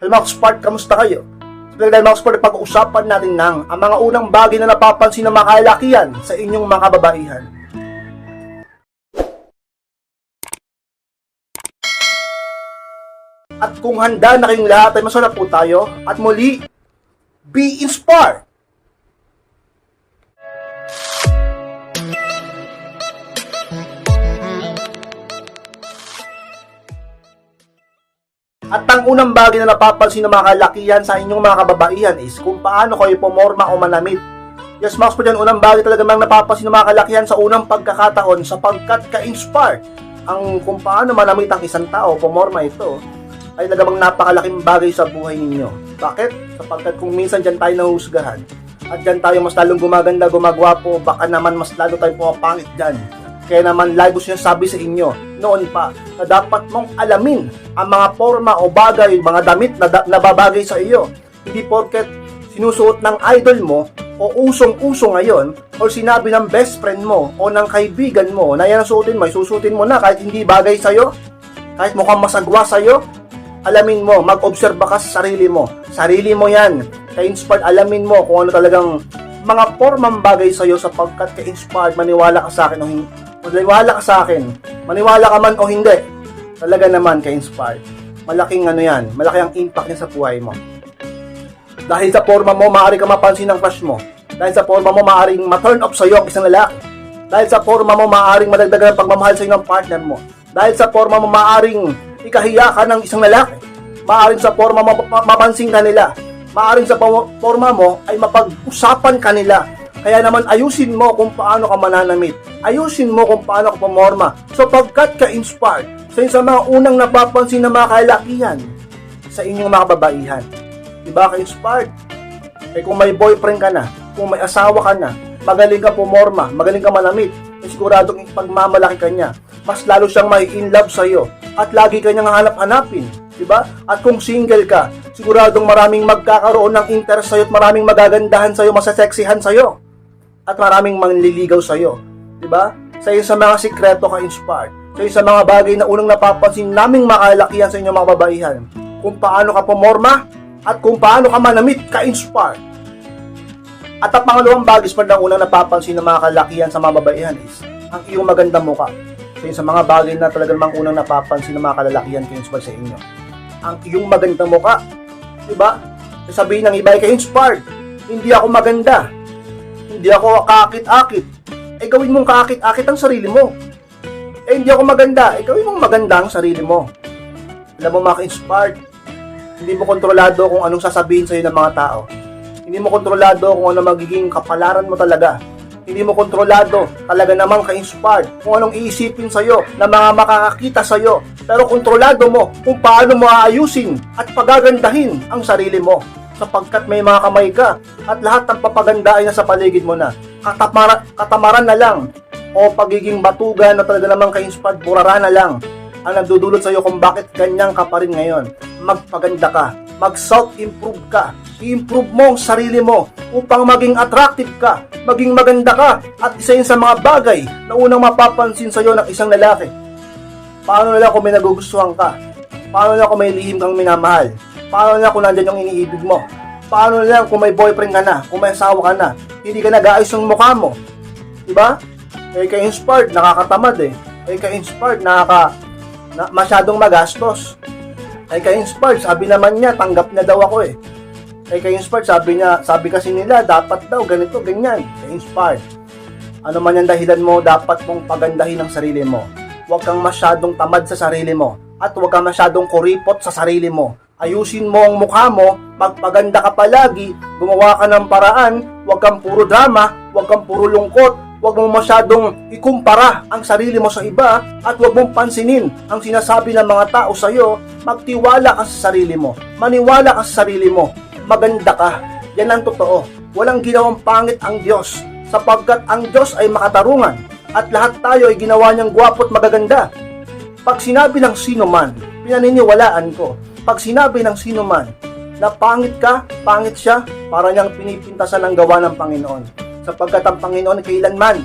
Mga Spark, kamusta kayo? So, dahil mga Spark, pag-uusapan natin ng ang mga unang bagay na napapansin ng mga kalakihan sa inyong mga kababaihan. At kung handa na kayong lahat ay masarap po tayo at muli, be inspired! At ang unang bagay na napapansin ng mga kalakihan sa inyong mga kababaihan is kung paano kayo pumorma o manamit. Yes, Max po dyan, unang bagay talaga mang napapansin ng mga kalakihan sa unang pagkakataon sapagkat ka-inspire ang kung paano manamit ang isang tao, pumorma ito, ay talagang napakalaking bagay sa buhay ninyo. Bakit? Sapagkat kung minsan dyan tayo nahusgahan at dyan tayo mas lalong gumaganda, gumagwapo, baka naman mas lalo tayong pumapangit dyan. Kaya naman live ko sabi sa inyo noon pa na dapat mong alamin ang mga forma o bagay, mga damit na nababagay sa iyo. Hindi porket sinusuot ng idol mo o usong-uso ngayon o sinabi ng best friend mo o ng kaibigan mo na yan ang suotin mo, susutin mo na kahit hindi bagay sa'yo, kahit mukhang masagwa sa'yo, alamin mo, mag-obserba ka sa sarili mo. Sarili mo yan. Ka-inspired, alamin mo kung ano talagang mga formang bagay sa'yo sapagkat ka-inspired, maniwala ka sa akin. Maniwala ka sa akin. Maniwala ka man o hindi. Talaga naman ka-inspired. Malaking ano yan. Malaki ang impact niya sa buhay mo. Dahil sa forma mo, maaari ka mapansin ng crush mo. Dahil sa forma mo, maaaring ma-turn off sa'yo ang isang lalaki. Dahil sa forma mo, maaaring madagdagan ang pagmamahal sa'yo ng partner mo. Dahil sa forma mo, maaaring ikahiya ka ng isang lalaki. Maaaring sa forma mo, ma- mapansin ka nila. Maaaring sa forma mo, ay mapag-usapan ka nila. Kaya naman, ayusin mo kung paano ka mananamit. Ayusin mo kung paano ka pumorma. So, pagkat ka-inspired, sa sa mga unang napapansin na mga kalakihan sa inyong mga kababaihan. Diba ka-inspired? Eh kung may boyfriend ka na, kung may asawa ka na, magaling ka pumorma, magaling ka manamit, eh siguradong pagmamalaki ka niya, mas lalo siyang may in love sa'yo at lagi ka niyang hanap-hanapin. Diba? At kung single ka, siguradong maraming magkakaroon ng interest sa'yo at maraming magagandahan sa'yo, masaseksihan sa'yo. At maraming manliligaw sa'yo. Diba? Sa isa sa mga sikreto ka-inspired. Sa isa sa mga bagay na unang napapansin naming makalakihan sa inyong mga babaihan. Kung paano ka pumorma, at kung paano ka manamit ka-inspire. At ang pangalawang bagay sa ng unang napapansin ng mga kalakihan sa mga babaihan is ang iyong magandang muka. So yun sa mga bagay na talaga namang unang napapansin ng mga kalalakihan ka-inspire sa inyo. Ang iyong magandang muka. Diba? Sabihin ng iba ay ka-inspired. Hindi ako maganda. Hindi ako kakit-akit. Eh gawin mong kakit-akit ang sarili mo. Eh hindi ako maganda. Eh gawin mong maganda ang sarili mo. Alam mo mga ka-inspired, hindi mo kontrolado kung anong sasabihin sa'yo ng mga tao. Hindi mo kontrolado kung ano magiging kapalaran mo talaga. Hindi mo kontrolado talaga namang ka-inspired kung anong iisipin sa'yo na mga makakakita sa'yo. Pero kontrolado mo kung paano mo aayusin at pagagandahin ang sarili mo sapagkat may mga kamay ka at lahat ng papaganda ay nasa paligid mo na. Katamara, katamaran na lang o pagiging batugan na talaga namang ka-inspired, burara na lang ang nagdudulot sa'yo kung bakit ganyan ka pa rin ngayon. Magpaganda ka, mag-self-improve ka, i-improve mo ang sarili mo upang maging attractive ka, maging maganda ka, at isa yun sa mga bagay na unang mapapansin sa'yo ng isang lalaki. Paano na lang kung may nagugustuhan ka? Paano na lang kung may lihim kang minamahal? Paano na kung nandyan yung iniibig mo? Paano na lang kung may boyfriend ka na, kung may asawa ka na, hindi ka nag-aayos ng mukha mo? Diba? Eh, ka-inspired, nakakatamad eh. Eh, ka-inspired, nakaka na masyadong magastos. Ay kay inspired, sabi naman niya, tanggap na daw ako eh. Ay kay inspired, sabi niya, sabi kasi nila, dapat daw ganito, ganyan. Kay inspired. Ano man yung dahilan mo, dapat mong pagandahin ang sarili mo. Huwag kang masyadong tamad sa sarili mo. At huwag kang masyadong kuripot sa sarili mo. Ayusin mo ang mukha mo, magpaganda ka palagi, gumawa ka ng paraan, huwag kang puro drama, huwag kang puro lungkot, Huwag mong masyadong ikumpara ang sarili mo sa iba at huwag mong pansinin ang sinasabi ng mga tao sa iyo. Magtiwala ka sa sarili mo. Maniwala ka sa sarili mo. Maganda ka. Yan ang totoo. Walang ginawang pangit ang Diyos sapagkat ang Diyos ay makatarungan at lahat tayo ay ginawa niyang gwapo at magaganda. Pag sinabi ng sino man, pinaniniwalaan ko, pag sinabi ng sino man na pangit ka, pangit siya, para niyang pinipintasan ang gawa ng Panginoon sapagkat ang Panginoon kailanman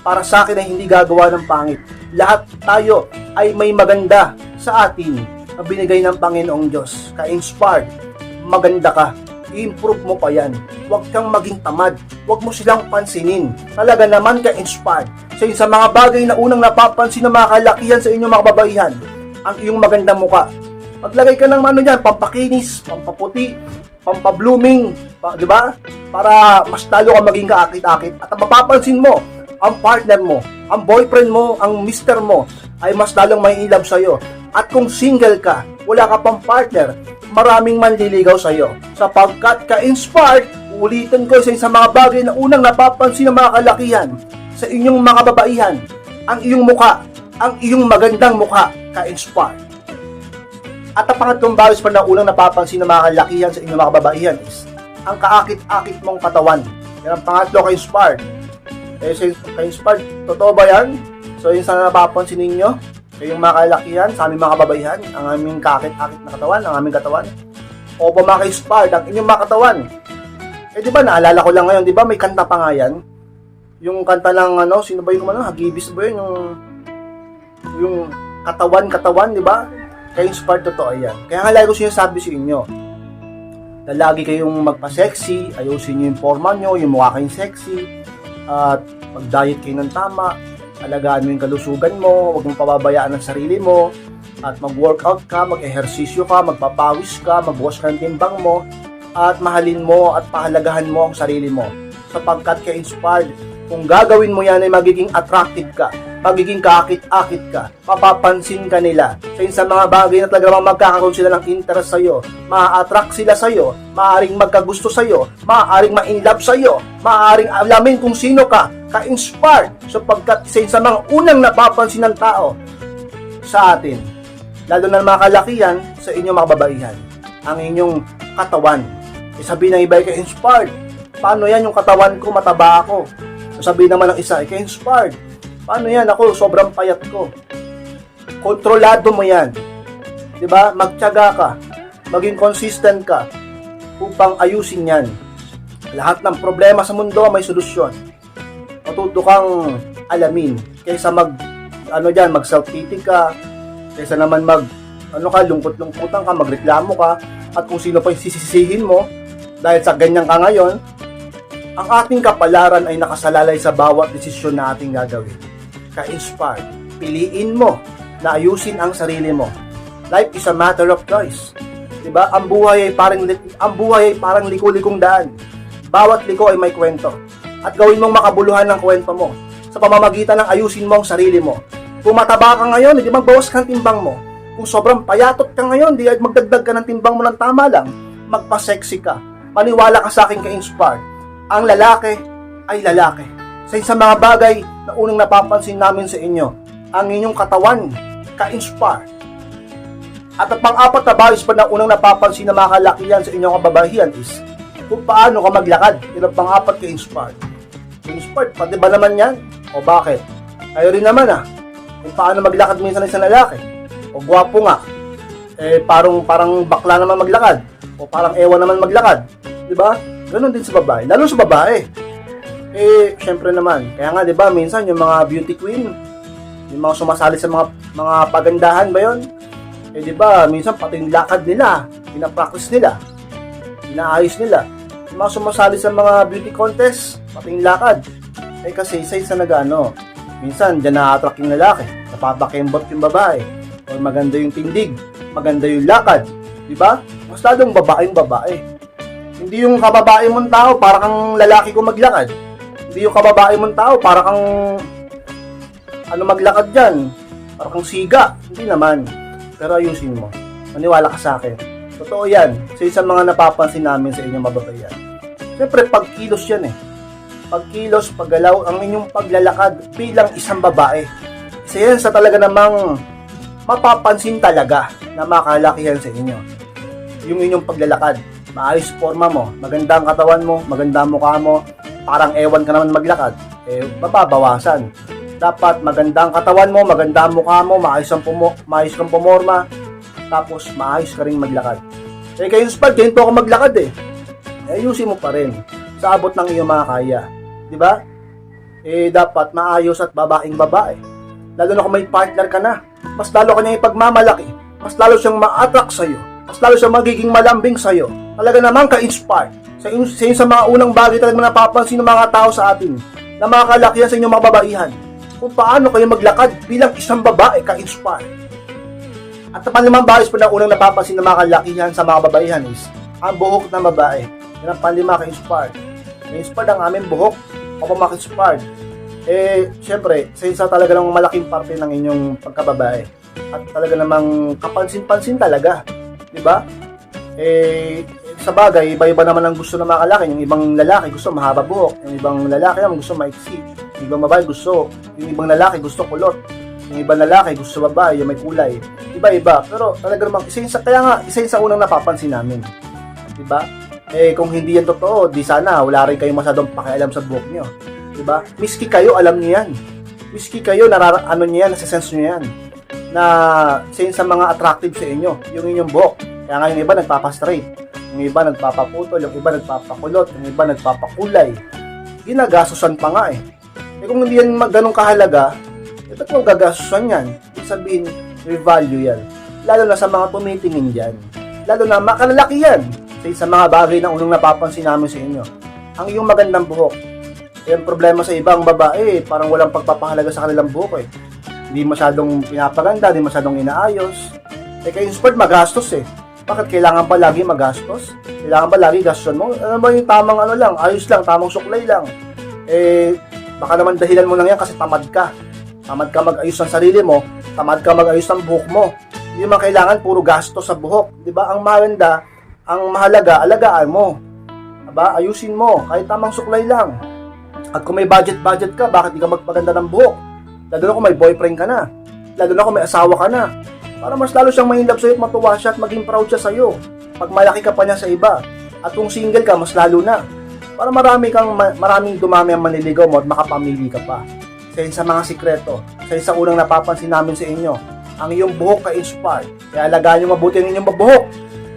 para sa akin ay hindi gagawa ng pangit. Lahat tayo ay may maganda sa atin. na binigay ng Panginoong Diyos. Ka-inspired, maganda ka, i-improve mo pa yan. Huwag kang maging tamad. Huwag mo silang pansinin. Talaga naman ka-inspired. Sa sa mga bagay na unang napapansin ng mga kalakihan sa inyong mga kababaihan, ang iyong magandang muka. Maglagay ka ng ano yan, pampakinis, pampaputi, pampablooming, pa, di ba? Para mas talo ka maging kaakit-akit. At mapapansin mo, ang partner mo, ang boyfriend mo, ang mister mo, ay mas lalong may ilab sa'yo. At kung single ka, wala ka pang partner, maraming manliligaw sa'yo. Sapagkat ka-inspired, ulitin ko sa isang mga bagay na unang napapansin ng mga kalakihan sa inyong mga kababaihan, ang iyong muka, ang iyong magandang muka, ka-inspired. At ang pangatlong bagay pa na unang napapansin ng mga kalakihan sa inyong mga kababaihan is ang kaakit-akit mong katawan. Yan ang pangatlo ka-inspired. Eh, sa ka-inspired, totoo ba yan? So, yun sana napapansin ninyo, kayong mga kalakihan, sa aming mga kababaihan, ang aming kaakit-akit na katawan, ang aming katawan. O ba mga ka-inspired, ang inyong mga katawan. Eh, di ba, naalala ko lang ngayon, di ba, may kanta pa nga yan? Yung kanta ng, ano, sino ba yung, ano, Hagibis ba yun? Yung, yung katawan-katawan, di ba? Ka-inspired totoo yan. Kaya nga lagi ko sinasabi sa inyo, na lagi kayong magpa-sexy, ayusin nyo yung forma nyo, yung mukha kayong sexy, at mag-diet kayo ng tama, alagaan mo yung kalusugan mo, huwag mong pababayaan ang sarili mo, at mag-workout ka, mag-ehersisyo ka, magpapawis ka, magbuwas ka ng timbang mo, at mahalin mo at pahalagahan mo ang sarili mo. Sapagkat ka-inspired, kung gagawin mo yan ay magiging attractive ka, magiging kaakit-akit ka, mapapansin ka nila. Sa sa mga bagay na talaga namang magkakaroon sila ng interest sa'yo, ma-attract sila sa'yo, maaaring magkagusto sa'yo, maaaring ma-inlove sa'yo, maaaring alamin kung sino ka, ka-inspired, sapagkat yun sa mga unang napapansin ng tao sa atin, lalo na mga kalakihan sa inyong mga babaihan, ang inyong katawan. E sabihin ng iba, ka-inspired, paano yan yung katawan ko, mataba ako? Sabihin naman ng isa, ka-inspired, paano yan ako, sobrang payat ko? Kontrolado mo yan. 'Di ba? Magtiyaga ka. Maging consistent ka upang ayusin yan. Lahat ng problema sa mundo may solusyon. Matuto kang alamin kaysa mag ano diyan, mag self-pity ka, kaysa naman mag ano ka, lungkot-lungkutan ka, magreklamo ka, at kung sino pa yung sisisihin mo, dahil sa ganyan ka ngayon, ang ating kapalaran ay nakasalalay sa bawat desisyon na ating gagawin. Ka-inspired, piliin mo na ayusin ang sarili mo. Life is a matter of choice. 'Di ba? Ang buhay ay parang ang buhay ay parang liko-likong daan. Bawat liko ay may kwento. At gawin mong makabuluhan ng kwento mo sa pamamagitan ng ayusin mo ang sarili mo. Kung mataba ka ngayon, hindi magbawas ka ng timbang mo. Kung sobrang payatot ka ngayon, di magdagdag ka ng timbang mo ng tama lang. Magpa-sexy ka. Maniwala ka sa akin ka-inspired. Ang lalaki ay lalaki. Sa isang mga bagay na unang napapansin namin sa inyo, ang inyong katawan ka-inspire. At ang pang-apat na bagay pa na unang napapansin ng mga kalakihan sa inyong kababahian is kung paano ka maglakad. Yun ang pang-apat ka-inspired. Inspired, pati ba naman yan? O bakit? Kayo rin naman ah. Kung paano maglakad minsan isang lalaki. O gwapo nga. Eh, parang, parang bakla naman maglakad. O parang ewan naman maglakad. Di ba? Ganon din sa babae. Lalo sa babae. Eh, syempre naman. Kaya nga, di ba, minsan yung mga beauty queen, yung mga sumasali sa mga mga pagandahan ba yon? Eh di ba, minsan pati yung lakad nila, pinapractice nila, inaayos nila. Yung mga sumasali sa mga beauty contest, pati yung lakad. Eh kasi isa isa nagano, minsan dyan na-attract yung lalaki, napapakembot yung babae, o maganda yung tindig, maganda yung lakad, di ba? Mas lalong babaeng babae. Hindi yung kababae mong tao, para kang lalaki ko maglakad. Hindi yung kababae mong tao, para kang ano maglakad dyan? Parang kang siga. Hindi naman. Pero ayusin mo. Maniwala ka sa akin. Totoo yan. Sa isang mga napapansin namin sa inyong mababayan. Siyempre, pagkilos yan eh. Pagkilos, paggalaw, ang inyong paglalakad bilang isang babae. Isa yan sa talaga namang mapapansin talaga na makalakihan sa inyo. Yung inyong paglalakad. Maayos forma mo, maganda ang katawan mo, maganda ang mukha mo, parang ewan ka naman maglakad, eh, mababawasan dapat maganda ang katawan mo, maganda ang mukha mo, maayos, ang pumo, maayos kang pumorma, tapos maayos ka rin maglakad. Eh kayo spad, ganito ako maglakad eh. Eh ayusin mo pa rin sa abot ng iyong mga kaya. Di ba? Eh dapat maayos at babaeng babae. Lalo na kung may partner ka na, mas lalo ka niya ipagmamalaki mas lalo siyang ma-attract sa'yo. Mas lalo siyang magiging malambing sa'yo. Talaga naman ka-inspire. Sa, in- sa, sa mga unang bagay talaga napapansin ng mga tao sa atin na mga kalakihan sa inyong mga babaihan kung paano kayo maglakad bilang isang babae ka-inspire. At ang panlimang bagay pa na unang napapansin ng mga kalakihan sa mga babaihan is ang buhok ng babae. Yan ang panlima ka-inspired. Na-inspired ang aming buhok o maka-inspired. Eh, syempre, sa isa talaga ng malaking parte ng inyong pagkababae. At talaga namang kapansin-pansin talaga. Ba? Eh, sa bagay, iba-iba naman ang gusto ng mga kalaki. Yung ibang lalaki gusto mahaba buhok. Yung ibang lalaki naman gusto maiksi. Yung ibang babae gusto, yung ibang lalaki gusto kulot. Yung ibang lalaki gusto babae, yung may kulay. Iba-iba. Pero talaga namang, isa yun sa, kaya nga, isa yun sa unang napapansin namin. Di ba? Eh, kung hindi yan totoo, di sana wala rin kayong masyadong pakialam sa buhok nyo. Di ba? Miski kayo, alam niyo yan. Miski kayo, narara, ano niyo yan, nasa-sense niyo yan. Na sa mga attractive sa inyo, yung inyong buhok. Kaya nga yung iba nagpapastraight, yung iba nagpapaputol, yung iba nagpapakulot, yung iba nagpapakulay. Ginagastusan pa nga eh. Eh kung hindi yan ganun kahalaga, eh ba't mo gagastusan yan? Ibig sabihin, revalue yan. Lalo na sa mga tumitingin dyan. Lalo na makalalaki yan. Sa, mga bagay na unang napapansin namin sa inyo. Ang iyong magandang buhok. Eh, problema sa ibang babae, parang walang pagpapahalaga sa kanilang buhok eh. Hindi masyadong pinapaganda, hindi masyadong inaayos. Eh kayo sport magastos eh. Bakit kailangan pa lagi magastos? Kailangan ba lagi gastusan mo? Ano ba yung tamang ano lang, ayos lang, tamang suklay lang. Eh, baka naman dahilan mo lang yan kasi tamad ka. Tamad ka mag-ayos ng sarili mo, tamad ka mag-ayos ng buhok mo. Hindi man kailangan puro gastos sa buhok. Di ba? Ang maganda, ang mahalaga, alagaan mo. Diba? Ayusin mo, kahit tamang suklay lang. At kung may budget-budget ka, bakit di ka magpaganda ng buhok? Lalo na kung may boyfriend ka na. Lalo na kung may asawa ka na. Para mas lalo siyang ma-inlove sa'yo at matuwa siya at maging proud siya sa'yo. Pag malaki ka pa niya sa iba. At kung single ka, mas lalo na. Para marami kang, ma- maraming dumami ang maniligaw mo at makapamili ka pa. Sa sa mga sikreto, sa isang unang napapansin namin sa inyo, ang iyong buhok ka-inspire. Kaya alagaan niyo mabuti ang inyong buhok.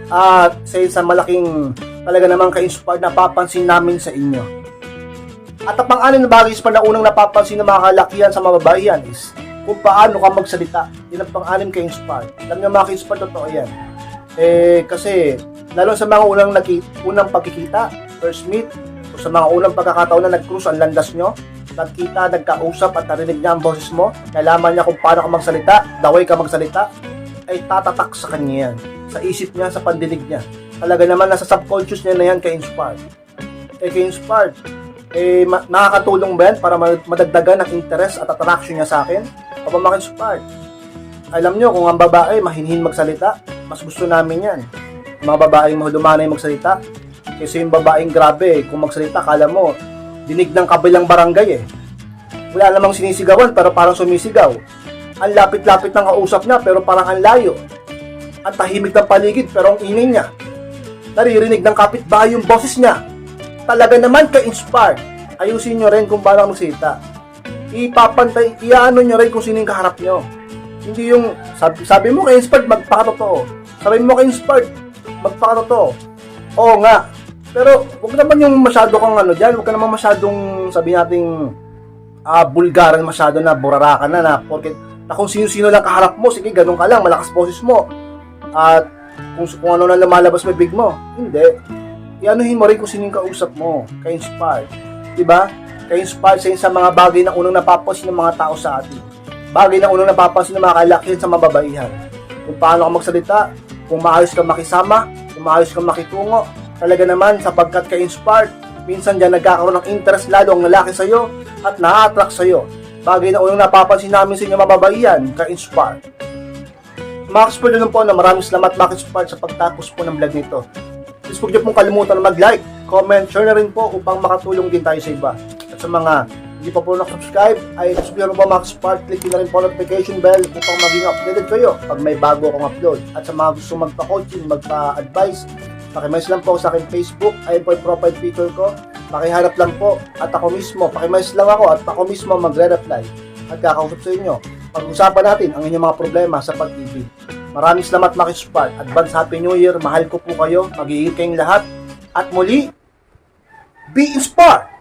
At sa isang malaking talaga namang ka-inspired na papansin namin sa inyo. At ang pang-anim na bagay is pa na unang napapansin ng mga kalakihan sa mga babaihan is kung paano ka magsalita. Yan ang pang-anim ka-inspired. Alam niyo mga ka-inspired, totoo yan. Eh, kasi, lalo sa mga unang, naki, unang pagkikita, first meet, o sa mga unang pagkakataon na nag-cruise ang landas nyo, nagkita, nagkausap at narinig niya ang boses mo, nalaman niya kung paano ka magsalita, the way ka magsalita, ay tatatak sa kanya yan. Sa isip niya, sa pandinig niya. Talaga naman, nasa subconscious niya na yan ka-inspired. Eh, ka-inspired, eh, ma- nakakatulong ba yan para ma- madagdagan ang interest at attraction niya sa akin? O maka-inspired? Alam nyo, kung ang babae mahinhin magsalita, mas gusto namin yan. Ang mga babaeng mahudumanay magsalita, kasi yung babaeng grabe, kung magsalita, kala mo, dinig ng kabilang barangay eh. Wala namang sinisigawan, pero parang sumisigaw. Ang lapit-lapit ng kausap niya, pero parang ang layo. Ang tahimik ng paligid, pero ang ingay niya. Naririnig ng kapitbahay yung boses niya. Talaga naman ka-inspired. Ayusin nyo rin kung paano magsalita. Ipapantay, iano nyo rin kung sino yung kaharap nyo. Hindi yung, sabi, sabi mo ka-inspired, magpakatotoo. Sabi mo ka-inspired, magpakatotoo. Oo nga. Pero, huwag naman yung masyado kang ano dyan, huwag ka naman masyadong, sabi nating, ah, bulgaran masyado na, burarakan na, na, porque, na kung sino-sino lang kaharap mo, sige, ganun ka lang, malakas boses mo. At, kung, kung ano na lumalabas may big mo. Hindi. Ianuhin mo rin kung sino yung kausap mo, ka-inspired. Diba? Ka-inspired sa mga bagay na unang napapansin ng mga tao sa atin. Bagay na unang napapansin ng mga kalakihan sa mababaihan. Kung paano ka magsalita, kung maayos ka makisama, kung maayos ka makitungo, talaga naman sapagkat ka-inspired, minsan dyan nagkakaroon ng interest lalo ang lalaki sa'yo at na-attract sa'yo. Bagay na unang napapansin namin sa inyo mababaihan, ka-inspired. Mga ka-inspired po na maraming salamat mga ka-inspired sa pagtapos po ng vlog nito. Please huwag niyo pong kalimutan na mag-like, comment, share na rin po upang makatulong din tayo sa iba. Sa mga hindi pa po nakasubscribe, ay subscribe mo po mga ka-inspired, click na rin po notification bell upang maging updated kayo pag may bago akong upload. At sa mga gusto magpa-coaching, magpa-advise, pakimess lang po sa aking Facebook, ayun po yung profile picture ko. Pakiharap lang po at ako mismo, pakimess lang ako at ako mismo magre-reply at kakausap sa inyo. Pag-usapan natin ang inyong mga problema sa pag-ibig. Maraming salamat mga ka-inspired. Advance Happy New Year. Mahal ko po kayo. Mag-iingat kayong lahat. At muli, be inspired!